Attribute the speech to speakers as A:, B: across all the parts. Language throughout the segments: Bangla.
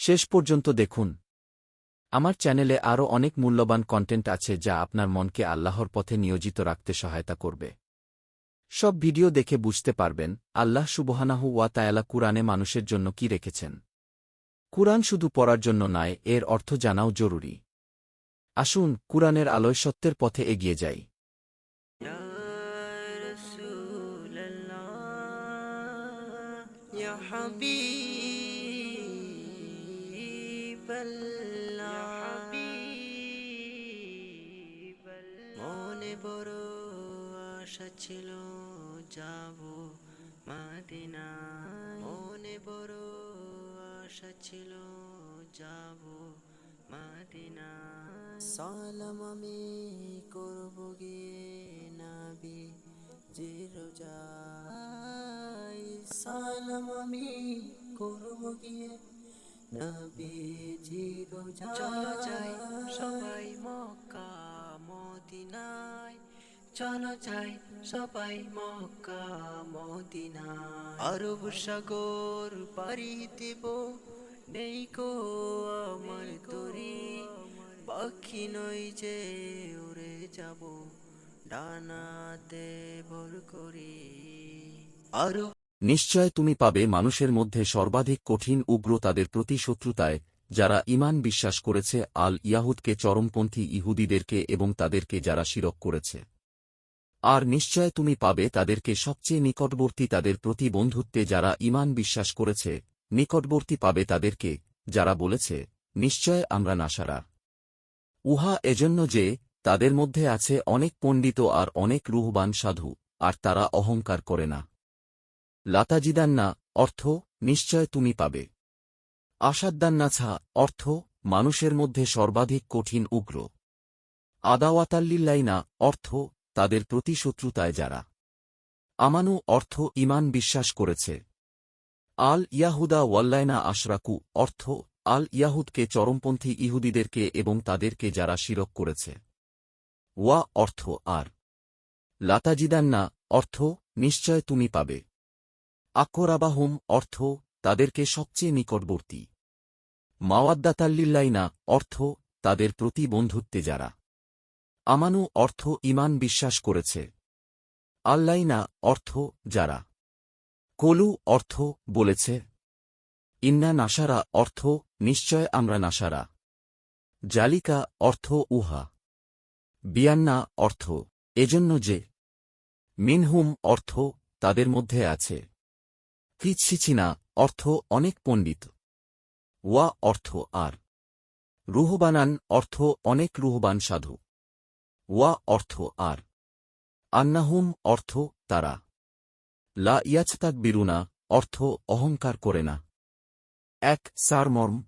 A: শেষ পর্যন্ত দেখুন আমার চ্যানেলে আরও অনেক মূল্যবান কন্টেন্ট আছে যা আপনার মনকে আল্লাহর পথে নিয়োজিত রাখতে সহায়তা করবে সব ভিডিও দেখে বুঝতে পারবেন আল্লাহ সুবহানাহু ওয়া তায়ালা কুরআনে মানুষের জন্য কি রেখেছেন কুরআন শুধু পড়ার জন্য নয় এর অর্থ জানাও জরুরি আসুন কুরআনের আলোয় সত্যের পথে এগিয়ে যাই
B: يا رسول মনে বড় আশা ছিল যাব মাদিনা মনে বড় আশা ছিল যাব মাদিনা সালাম আমি করব গিয়ে নাবি জিরোজাই সালাম আমি করব গিয়ে চলো যাই সবাই মক্কা মদিনায়। চলো যাই সবাই মক্কা মদিনায়। আরব সাগর পাড়ি দেব। নেই কো আমার তরি পাখি নই যে উড়ে যাব। ডানাতে ভর করি। আরও
A: নিশ্চয় তুমি পাবে মানুষের মধ্যে সর্বাধিক কঠিন উগ্র তাদের প্রতি শত্রুতায়, যারা ঈমান বিশ্বাস করেছে, আল ইয়াহুদকে চরমপন্থী ইহুদিদেরকে এবং তাদেরকে যারা শিরক করেছে। আর নিশ্চয় তুমি পাবে তাদেরকে সবচেয়ে নিকটবর্তী তাদের প্রতি বন্ধুত্বে যারা ঈমান বিশ্বাস করেছে, নিকটবর্তী পাবে তাদেরকে, যারা বলেছে, নিশ্চয় আমরা নাসারা। উহা এজন্য যে, তাদের মধ্যে আছে অনেক পণ্ডিত আর অনেক রুহবান সাধু, আর তারা অহংকার করে না। লাতাজিদান্না অর্থ, নিশ্চয় তুমি পাবে। আসাদ্দান্নাছা অর্থ, মানুষের মধ্যে সর্বাধিক কঠিন উগ্র। আদাওয়াতাল্লিল্লাইনা অর্থ, তাদের প্রতি শত্রুতায় যারা। আমানু অর্থ ইমান বিশ্বাস করেছে। আল ইয়াহুদা ওয়াল্লায়না আশরাকু অর্থ, আল ইয়াহুদকে চরমপন্থী ইহুদিদেরকে এবং তাদেরকে যারা শিরক করেছে। ওয়া অর্থ, আর। লাতাজিদান্না অর্থ, নিশ্চয় তুমি পাবে। আকরাবাহুম অর্থ তাদেরকে সবচেয়ে নিকটবর্তী। মাওয়াদ্দাতাল্লিল্লাইনা অর্থ তাদের প্রতি বন্ধুত্বে যারা। আমানু অর্থ ইমান বিশ্বাস করেছে। আল্লাইনা অর্থ যারা। কলু অর্থ বলেছে। ইন্না নাসারা অর্থ নিশ্চয় আমরা নাসারা। জালিকা অর্থ উহা। বিয়ান্না অর্থ এজন্য যে। মিনহুম অর্থ তাদের মধ্যে আছে। কিচ্ছিছিনা অর্থ অনেক পণ্ডিত। ওয়া অর্থ আর। রুহবানান অর্থ অনেক রুহবান সাধু। ওয়া অর্থ আর। আন্নাহুম অর্থ তারা। লা ইয়াচতাক বিরুনা অর্থ অহংকার করে না। এক সারমর্ম।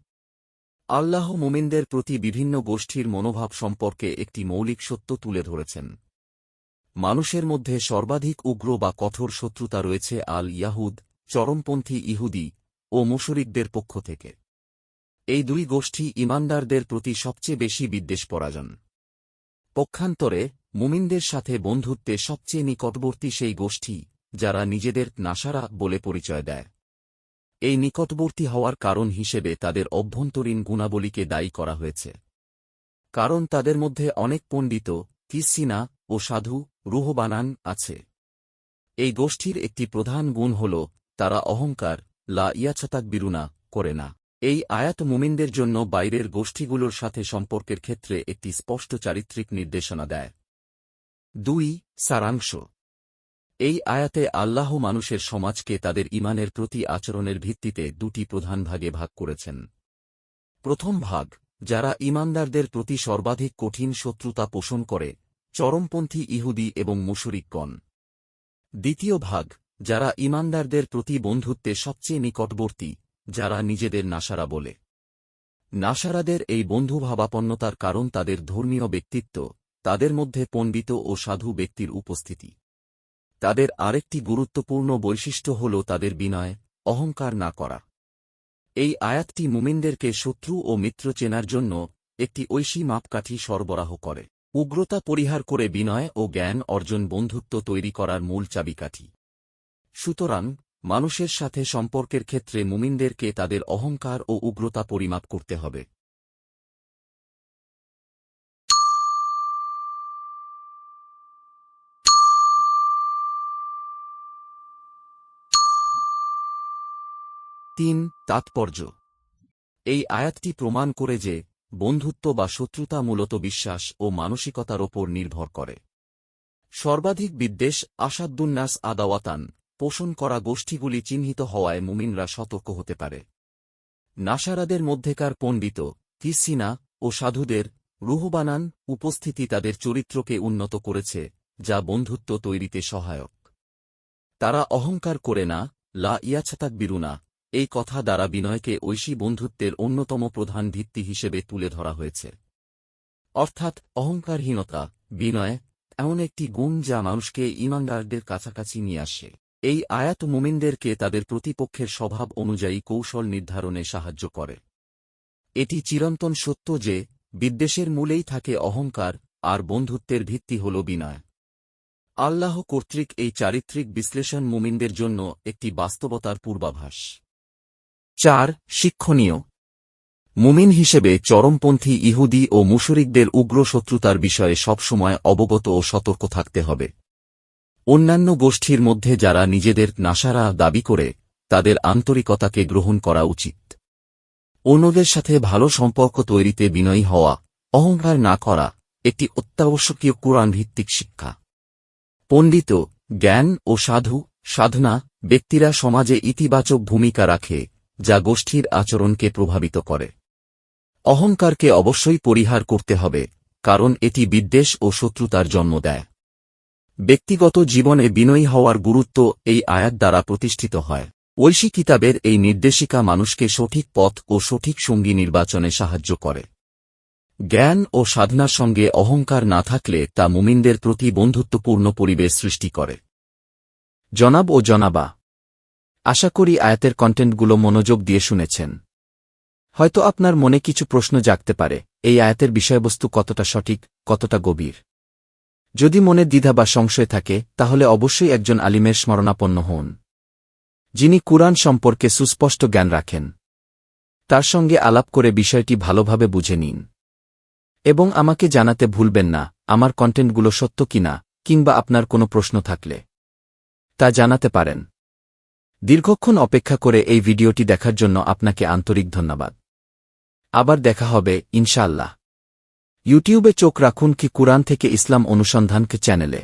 A: আল্লাহ মোমিনদের প্রতি বিভিন্ন গোষ্ঠীর মনোভাব সম্পর্কে একটি মৌলিক সত্য তুলে ধরেছেন। মানুষের মধ্যে সর্বাধিক উগ্র বা কঠোর শত্রুতা রয়েছে আল ইয়াহুদ চরমপন্থী ইহুদি ও মুশরিকদের পক্ষ থেকে। এই দুই গোষ্ঠী ইমানদারদের প্রতি সবচেয়ে বেশি বিদ্বেষ পরাজন পক্ষান্তরে, মুমিনদের সাথে বন্ধুত্বে সবচেয়ে নিকটবর্তী সেই গোষ্ঠী, যারা নিজেদের নাসারা বলে পরিচয় দেয়। এই নিকটবর্তী হওয়ার কারণ হিসেবে তাদের অভ্যন্তরীণ গুণাবলীকে দায়ী করা হয়েছে। কারণ তাদের মধ্যে অনেক পণ্ডিত, কিসিনা ও সাধু, রুহবানান আছে। এই গোষ্ঠীর একটি প্রধান গুণ হল তারা অহংকার, লা ইয়াছাতাক বিরুনা, করে না। এই আয়াত মুমিনদের জন্য বাইরের গোষ্ঠীগুলোর সাথে সম্পর্কের ক্ষেত্রে একটি স্পষ্ট চারিত্রিক নির্দেশনা দেয়। দুই, সারাংশ। এই আয়াতে আল্লাহ মানুষের সমাজকে তাদের ইমানের প্রতি আচরণের ভিত্তিতে দুটি প্রধান ভাগে ভাগ করেছেন। প্রথম ভাগ, যারা ইমানদারদের প্রতি সর্বাধিক কঠিন শত্রুতা পোষণ করে, চরমপন্থী ইহুদি এবং মুশরিকগণ। দ্বিতীয় ভাগ যারা ইমানদারদের প্রতি বন্ধুত্বে সবচেয়ে নিকটবর্তী, যারা নিজেদের নাসারা বলে। নাসারাদের এই বন্ধুভাবাপন্নতার কারণ তাদের ধর্মীয় ব্যক্তিত্ব, তাদের মধ্যে পণ্ডিত ও সাধু ব্যক্তির উপস্থিতি। তাদের আরেকটি গুরুত্বপূর্ণ বৈশিষ্ট্য হল তাদের বিনয়, অহংকার না করা। এই আয়াতটি মুমিনদেরকে শত্রু ও মিত্র চেনার জন্য একটি ঐশী মাপকাঠি সরবরাহ করে। উগ্রতা পরিহার করে বিনয় ও জ্ঞান অর্জন বন্ধুত্ব তৈরি করার মূল চাবিকাঠি। সুতরাং, মানুষের সাথে সম্পর্কের ক্ষেত্রে মুমিনদেরকে তাদের অহংকার ও উগ্রতা পরিমাপ করতে হবে। তিন, তাৎপর্য। এই আয়াতটি প্রমাণ করে যে, বন্ধুত্ব বা শত্রুতা মূলত বিশ্বাস ও মানসিকতার ওপর নির্ভর করে। সর্বাধিক বিদ্বেষ, আসাদুন্নাস আদাওয়াতান পোষণ করা গোষ্ঠীগুলি চিহ্নিত হওয়ায় মুমিনরা সতর্ক হতে পারে। নাসারাদের মধ্যেকার পণ্ডিত কিসিনা ও সাধুদের রুহবানান উপস্থিতি তাদের চরিত্রকে উন্নত করেছে, যা বন্ধুত্ব তৈরিতে সহায়ক। তারা অহংকার করে না, লা ইয়াছাতাক বিরুনা এই কথা দ্বারা বিনয়কে ঐশী বন্ধুত্বের অন্যতম প্রধান ভিত্তি হিসেবে তুলে ধরা হয়েছে। অর্থাৎ অহংকারহীনতা, বিনয়, এমন একটি গুণ যা মানুষকে ইমানদারদের কাছাকাছি নিয়ে আসে। এই আয়াত মুমিনদেরকে তাদের প্রতিপক্ষের স্বভাব অনুযায়ী কৌশল নির্ধারণে সাহায্য করে। এটি চিরন্তন সত্য যে, বিদ্বেষের মূলেই থাকে অহংকার, আর বন্ধুত্বের ভিত্তি হল বিনয়। আল্লাহ কর্তৃক এই চারিত্রিক বিশ্লেষণ মুমিনদের জন্য একটি বাস্তবতার পূর্বাভাস। চার, শিক্ষণীয়। মুমিন হিসেবে চরমপন্থী ইহুদি ও মুশরিকদের উগ্র শত্রুতার বিষয়ে সবসময় অবগত ও সতর্ক থাকতে হবে। অন্যান্য গোষ্ঠীর মধ্যে যারা নিজেদের নাসারা দাবি করে, তাদের আন্তরিকতাকে গ্রহণ করা উচিত। অন্যদের সাথে ভালো সম্পর্ক তৈরিতে বিনয়ী হওয়া, অহংকার না করা, একটি অত্যাবশ্যকীয় কোরআন ভিত্তিক শিক্ষা। পণ্ডিত, জ্ঞান ও সাধু, সাধনা, ব্যক্তিরা সমাজে ইতিবাচক ভূমিকা রাখে, যা গোষ্ঠীর আচরণকে প্রভাবিত করে। অহংকারকে অবশ্যই পরিহার করতে হবে, কারণ এটি বিদ্বেষ ও শত্রুতার জন্ম দেয়। ব্যক্তিগত জীবনে বিনয়ী হওয়ার গুরুত্ব এই আয়াত দ্বারা প্রতিষ্ঠিত হয়। ঐশী কিতাবের এই নির্দেশিকা মানুষকে সঠিক পথ ও সঠিক সঙ্গী নির্বাচনে সাহায্য করে। জ্ঞান ও সাধনার সঙ্গে অহংকার না থাকলে তা মুমিনদের প্রতি বন্ধুত্বপূর্ণ পরিবেশ সৃষ্টি করে। জনাব ও জনাবা, আশা করি আয়াতের কন্টেন্টগুলো মনোযোগ দিয়ে শুনেছেন। হয়তো আপনার মনে কিছু প্রশ্ন জাগতে পারে, এই আয়াতের বিষয়বস্তু কতটা সঠিক, কতটা গভীর। যদি মনে দ্বিধা বা সংশয় থাকে, তাহলে অবশ্যই একজন আলিমের স্মরণাপন্ন হন। যিনি কুরআন সম্পর্কে সুস্পষ্ট জ্ঞান রাখেন। তার সঙ্গে আলাপ করে বিষয়টি ভালোভাবে বুঝে নিন। এবং আমাকে জানাতে ভুলবেন না, আমার কন্টেন্টগুলো সত্য কিনা, কিংবা আপনার কোনো প্রশ্ন থাকলে। তা জানাতে পারেন। দীর্ঘক্ষণ অপেক্ষা করে এই ভিডিওটি দেখার জন্য আপনাকে আন্তরিক ধন্যবাদ। আবার দেখা হবে, ইনশাআল্লাহ। ইউটিউবে চোখ রাখুন কি কুরআন থেকে ইসলাম অনুসন্ধানকে চ্যানেলে।